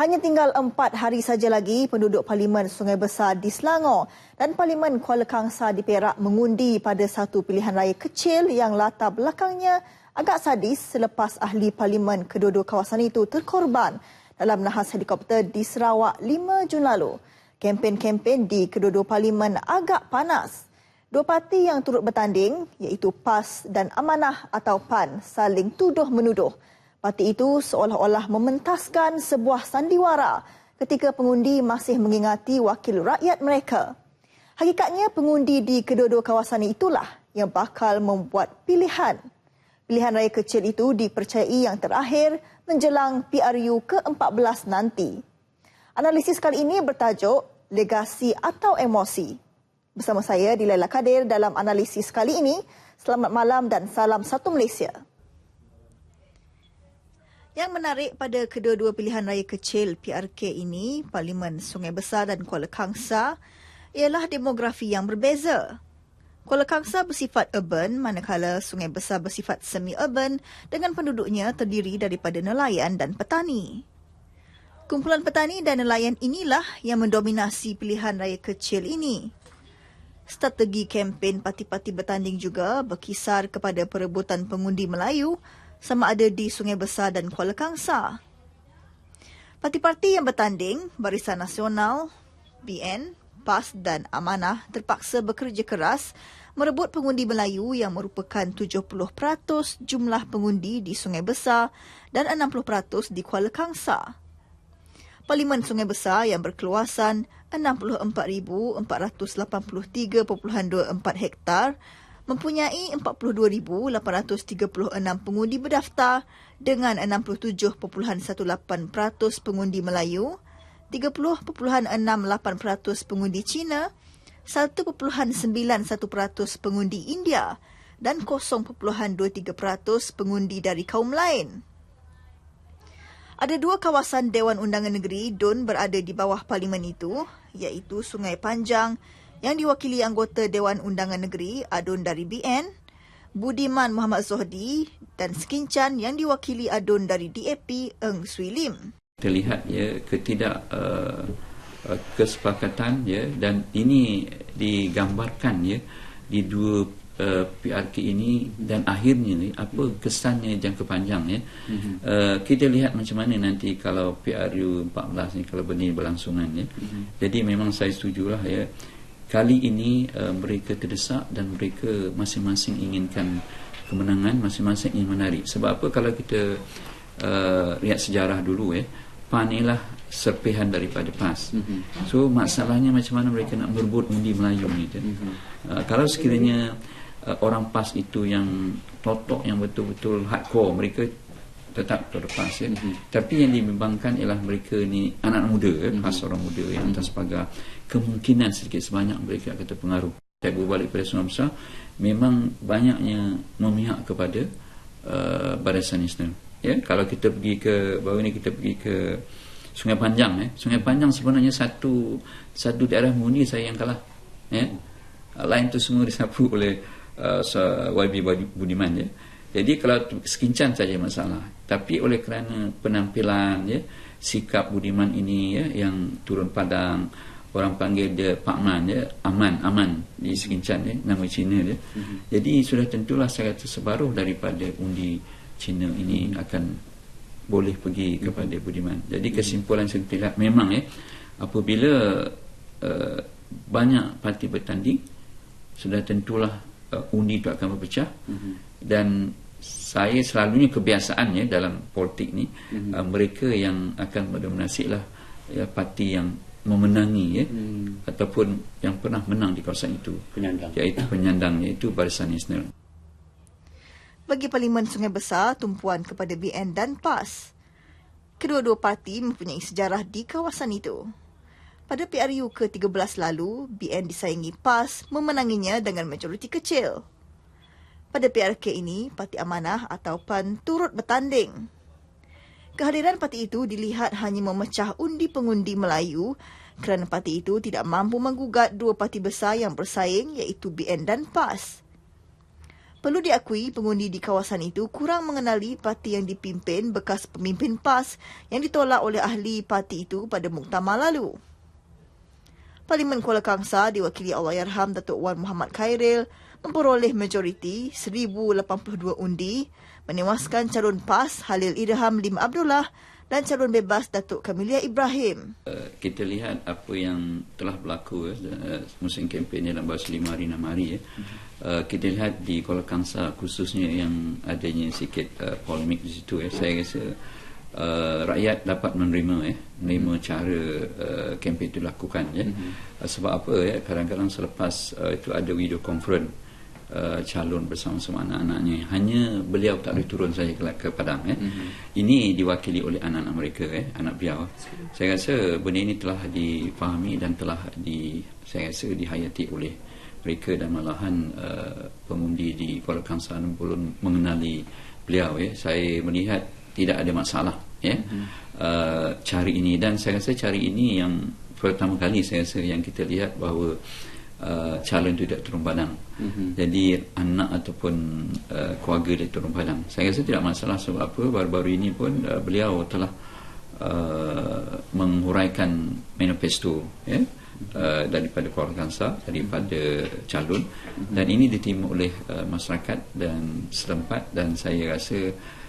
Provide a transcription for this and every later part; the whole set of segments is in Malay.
Hanya tinggal empat hari saja lagi penduduk Parlimen Sungai Besar di Selangor dan Parlimen Kuala Kangsar di Perak mengundi pada satu pilihan raya kecil yang latar belakangnya agak sadis selepas ahli Parlimen kedua-dua kawasan itu terkorban dalam nahas helikopter di Sarawak 5 Jun lalu. Kempen-kempen di kedua-dua Parlimen agak panas. Dua parti yang turut bertanding iaitu PAS dan Amanah atau PAN saling tuduh-menuduh Parti itu seolah-olah mementaskan sebuah sandiwara ketika pengundi masih mengingati wakil rakyat mereka. Hakikatnya pengundi di kedua-dua kawasan itulah yang bakal membuat pilihan. Pilihan raya kecil itu dipercayai yang terakhir menjelang PRU ke-14 nanti. Analisis kali ini bertajuk Legasi atau Emosi. Bersama saya di Laila Kadir dalam analisis kali ini. Selamat malam dan salam satu Malaysia. Yang menarik pada kedua-dua pilihan raya kecil PRK ini, Parlimen Sungai Besar dan Kuala Kangsar, ialah demografi yang berbeza. Kuala Kangsar bersifat urban manakala Sungai Besar bersifat semi-urban dengan penduduknya terdiri daripada nelayan dan petani. Kumpulan petani dan nelayan inilah yang mendominasi pilihan raya kecil ini. Strategi kempen parti-parti bertanding juga berkisar kepada perebutan pengundi Melayu sama ada di Sungai Besar dan Kuala Kangsar. Parti-parti yang bertanding, Barisan Nasional, BN, PAS dan Amanah terpaksa bekerja keras merebut pengundi Melayu yang merupakan 70% jumlah pengundi di Sungai Besar dan 60% di Kuala Kangsar. Parlimen Sungai Besar yang berkeluasan 64,483.24 hektar mempunyai 42,836 pengundi berdaftar dengan 67.18% pengundi Melayu, 30.68% pengundi Cina, 1.91% pengundi India dan 0.23% pengundi dari kaum lain. Ada dua kawasan Dewan Undangan Negeri DUN berada di bawah parlimen itu, iaitu Sungai Panjang yang diwakili anggota Dewan Undangan Negeri Adun dari BN, Budiman Muhammad Zohdi dan Skincan yang diwakili Adun dari DAP Eng Swee Lim. Terlihat ya ketidak uh, uh kesepakatan ya dan ini digambarkan ya di dua uh, PRK ini dan akhirnya ni apa kesannya jangka panjang ya. Mm-hmm. Uh, kita lihat macam mana nanti kalau PRU 14 ni kalau benih berlangsungan ya. Mm-hmm. Jadi memang saya setujulah ya kali ini uh, mereka terdesak dan mereka masing-masing inginkan kemenangan masing-masing ingin menarik sebab apa kalau kita uh, lihat sejarah dulu eh PAN ialah serpihan daripada PAS mm-hmm. so masalahnya macam mana mereka nak merebut undi Melayu ni mm-hmm. uh, kalau sekiranya uh, orang PAS itu yang totok yang betul-betul hardcore mereka tetap terlepas ya. Tapi yang dibimbangkan ialah mereka ni anak muda ya, khas orang muda yang atas pagar kemungkinan sedikit sebanyak mereka akan terpengaruh. Saya berbalik pada Sungai Besar memang banyaknya memihak kepada uh, Barisan Nasional. Ya, kalau kita pergi ke baru ini kita pergi ke Sungai Panjang ya. Sungai Panjang sebenarnya satu satu daerah murni saya yang kalah. Ya. Lain tu semua disapu oleh uh, YB Budiman ya. Jadi kalau sekincan saja masalah. Tapi oleh kerana penampilan ya, sikap Budiman ini ya yang turun padang orang panggil dia Pak Man ya, Aman, Aman di sekincan ya, nama Cina dia. Mm-hmm. Jadi sudah tentulah saya kata separuh daripada undi Cina ini akan boleh pergi kepada Budiman. Jadi mhm. kesimpulan saya lihat memang ya apabila uh, banyak parti bertanding sudah tentulah uh, undi itu akan berpecah. Mm-hmm dan saya selalunya kebiasaannya dalam politik ni mm-hmm. uh, mereka yang akan mendominasi lah ya, parti yang memenangi ya mm. ataupun yang pernah menang di kawasan itu. Penyandang. Iaitu penyandang iaitu Barisan Nasional. Bagi Parlimen Sungai Besar tumpuan kepada BN dan PAS kedua-dua parti mempunyai sejarah di kawasan itu. Pada PRU ke-13 lalu BN disaingi PAS memenanginya dengan majoriti kecil pada PRK ini, Parti Amanah atau PAN turut bertanding. Kehadiran parti itu dilihat hanya memecah undi pengundi Melayu kerana parti itu tidak mampu menggugat dua parti besar yang bersaing iaitu BN dan PAS. Perlu diakui pengundi di kawasan itu kurang mengenali parti yang dipimpin bekas pemimpin PAS yang ditolak oleh ahli parti itu pada muktamar lalu. Parlimen Kuala Kangsar diwakili Allahyarham Datuk Wan Muhammad Khairil memperoleh majoriti 1082 undi menewaskan calon PAS Halil Idham Lim Abdullah dan calon bebas Datuk Kamilia Ibrahim. Uh, kita lihat apa yang telah berlaku uh, musim kempen dalam bahasa lima hari enam hari. Kita lihat di Kuala Kangsar khususnya yang adanya sikit uh, polemik di situ. Ya. Saya rasa uh, rakyat dapat menerima ya, menerima hmm. cara uh, kempen itu dilakukan. Ya. Hmm. Uh, sebab apa ya, kadang-kadang selepas uh, itu ada video conference uh, calon bersama-sama anak-anaknya. Hanya beliau tak boleh turun saja ke, ke Padang. Eh. Mm-hmm. Ini diwakili oleh anak-anak mereka, eh, anak beliau. Saya rasa benda ini telah dipahami dan telah di, saya rasa dihayati oleh mereka dan malahan uh, pengundi di Kuala Kangsar belum mengenali beliau. Eh. Saya melihat tidak ada masalah ya, mm-hmm. uh, cari ini. Dan saya rasa cari ini yang pertama kali saya rasa yang kita lihat bahawa uh, calon itu tidak turun padang. Mm-hmm. Jadi anak ataupun uh, keluarga dia turun padang. Saya rasa tidak masalah sebab apa baru-baru ini pun uh, beliau telah uh, menguraikan manifesto ya uh, daripada keluarga Kansa daripada calon mm-hmm. dan ini diterima oleh uh, masyarakat dan setempat dan saya rasa uh,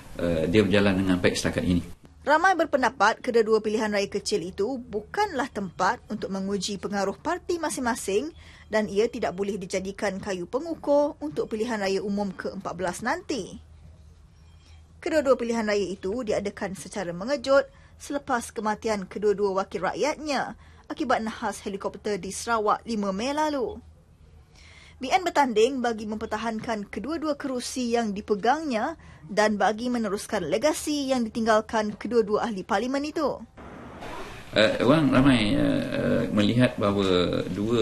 dia berjalan dengan baik setakat ini. Ramai berpendapat kedua-dua pilihan raya kecil itu bukanlah tempat untuk menguji pengaruh parti masing-masing dan ia tidak boleh dijadikan kayu pengukur untuk pilihan raya umum ke-14 nanti. Kedua-dua pilihan raya itu diadakan secara mengejut selepas kematian kedua-dua wakil rakyatnya akibat nahas helikopter di Sarawak 5 Mei lalu. BN bertanding bagi mempertahankan kedua-dua kerusi yang dipegangnya dan bagi meneruskan legasi yang ditinggalkan kedua-dua ahli parlimen itu. Uh, orang ramai uh, uh, melihat bahawa dua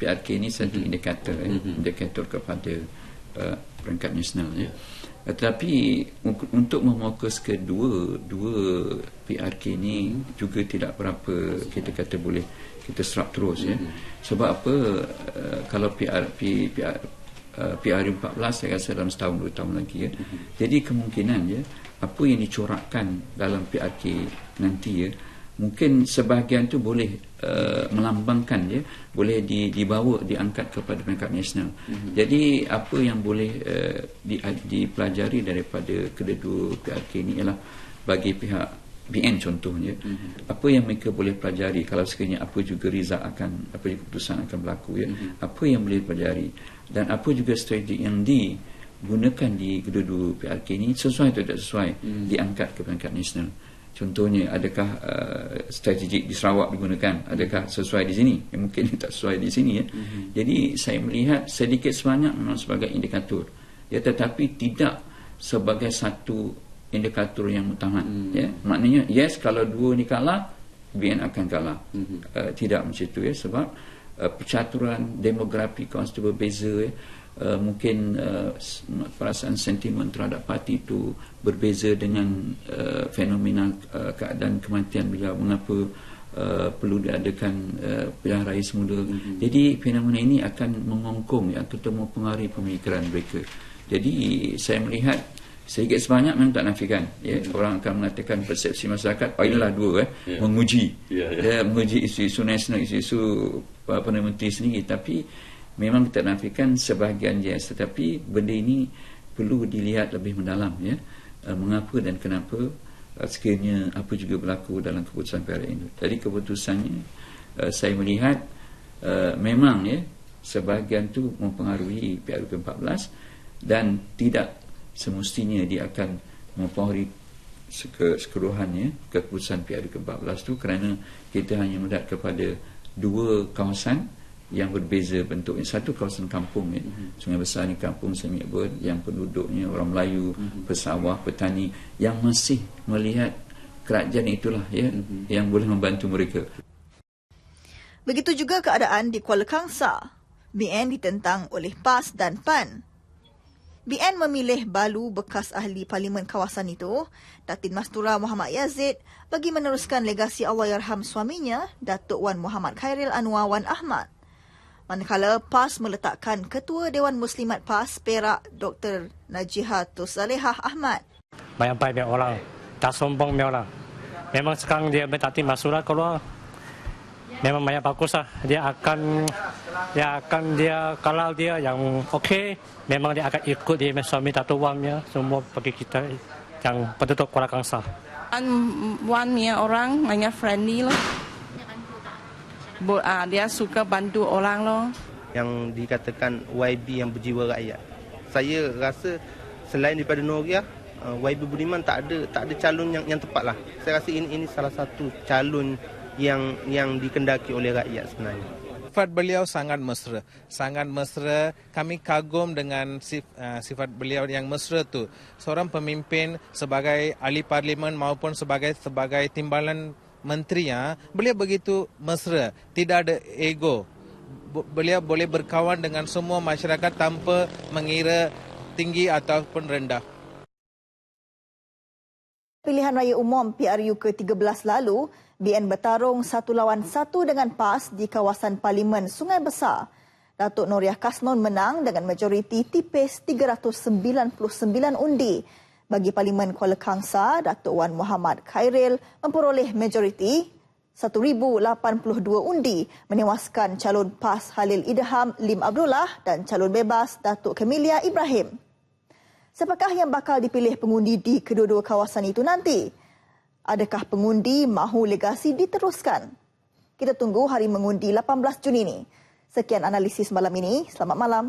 PRK ini satu mm-hmm. indikator mm-hmm. indikator kepada uh, peringkat nasional ya. Tetapi untuk memokus kedua dua PRK ini juga tidak berapa kita kata boleh kita serap terus ya. Mm-hmm. Sebab apa uh, kalau PR P, PR uh, PR 14 saya rasa dalam setahun dua tahun lagi ya. Mm-hmm. Jadi kemungkinan ya apa yang dicorakkan dalam PRK nanti ya mungkin sebahagian tu boleh uh, melambangkan ya boleh di, dibawa diangkat kepada peringkat nasional. Mm-hmm. Jadi apa yang boleh uh, di, dipelajari daripada kedua-dua PRK ini ialah bagi pihak BN contohnya mm-hmm. apa yang mereka boleh pelajari? Kalau sekiranya apa juga riza akan apa juga keputusan akan berlaku ya. Mm-hmm. apa yang boleh pelajari? Dan apa juga strategi yang digunakan di kedua-dua PRK ini sesuai atau tidak sesuai mm-hmm. diangkat ke peringkat nasional? Contohnya adakah uh, strategi di Sarawak digunakan? Adakah sesuai di sini? Ya, mungkin tak sesuai di sini ya. Mm-hmm. jadi saya melihat sedikit sebanyak memang sebagai indikator. Ya tetapi tidak sebagai satu indikator yang utama hmm. ya maknanya yes kalau dua ni kalah BN akan kalah hmm. uh, tidak macam itu ya sebab uh, percaturan demografi konstitusi berbeza ya Uh, mungkin uh, perasaan sentimen terhadap parti itu berbeza dengan uh, fenomena uh, keadaan kematian beliau mengapa uh, perlu diadakan uh, pilihan raya semula mm-hmm. jadi fenomena ini akan mengongkong ya ketemu pengaruh pemikiran mereka jadi saya melihat sedikit sebanyak memang tak nafikan ya hmm. orang akan mengatakan persepsi masyarakat oh inilah dua eh yeah. menguji yeah, yeah. Ya, menguji isu-isu nasional isu-isu apa nama menteri sendiri tapi memang kita nafikan sebahagian yes tetapi benda ini perlu dilihat lebih mendalam ya uh, mengapa dan kenapa uh, sekiranya apa juga berlaku dalam keputusan PRA ini jadi keputusannya uh, saya melihat uh, memang ya sebahagian tu mempengaruhi PRU 14 dan tidak semestinya dia akan mempengaruhi sekeseluruhannya keputusan PRU ke-14 itu kerana kita hanya melihat kepada dua kawasan yang berbeza bentuknya satu kawasan kampung ya. Mm-hmm. Sungai Besar ni kampung semi urban yang penduduknya orang Melayu, mm-hmm. pesawah, petani yang masih melihat kerajaan itulah ya mm-hmm. yang boleh membantu mereka. Begitu juga keadaan di Kuala Kangsar. BN ditentang oleh PAS dan PAN. BN memilih Balu bekas ahli parlimen kawasan itu, Datin Mastura Muhammad Yazid, bagi meneruskan legasi Allahyarham suaminya, Datuk Wan Muhammad Khairil Anwar Wan Ahmad. Manakala PAS meletakkan Ketua Dewan Muslimat PAS Perak Dr. Najihatus Salehah Ahmad. Banyak-banyak orang. Tak sombong orang. Memang sekarang dia minta tim masulah keluar. Memang banyak bagus lah. Dia akan dia akan dia kalau dia yang okey, memang dia akan ikut dia suami tatu wamnya semua bagi kita yang penduduk Kuala Kangsar. An wan punya orang banyak friendly loh. Bu, ah, dia suka bantu orang loh. yang dikatakan YB yang berjiwa rakyat. Saya rasa selain daripada Noria, uh, YB Budiman tak ada tak ada calon yang yang tepat lah. Saya rasa ini ini salah satu calon yang yang dikendaki oleh rakyat sebenarnya. sifat beliau sangat mesra. Sangat mesra. Kami kagum dengan uh, sifat beliau yang mesra tu. Seorang pemimpin sebagai ahli parlimen maupun sebagai sebagai timbalan menteri ya, beliau begitu mesra, tidak ada ego. Beliau boleh berkawan dengan semua masyarakat tanpa mengira tinggi ataupun rendah. Pilihan Raya Umum PRU ke-13 lalu, BN bertarung satu lawan satu dengan PAS di kawasan Parlimen Sungai Besar. Datuk Noriah Kasnon menang dengan majoriti tipis 399 undi. Bagi Parlimen Kuala Kangsar, Datuk Wan Muhammad Khairil memperoleh majoriti 1,082 undi menewaskan calon PAS Halil Idham Lim Abdullah dan calon bebas Datuk Kemilia Ibrahim. Siapakah yang bakal dipilih pengundi di kedua-dua kawasan itu nanti? Adakah pengundi mahu legasi diteruskan? Kita tunggu hari mengundi 18 Jun ini. Sekian analisis malam ini. Selamat malam.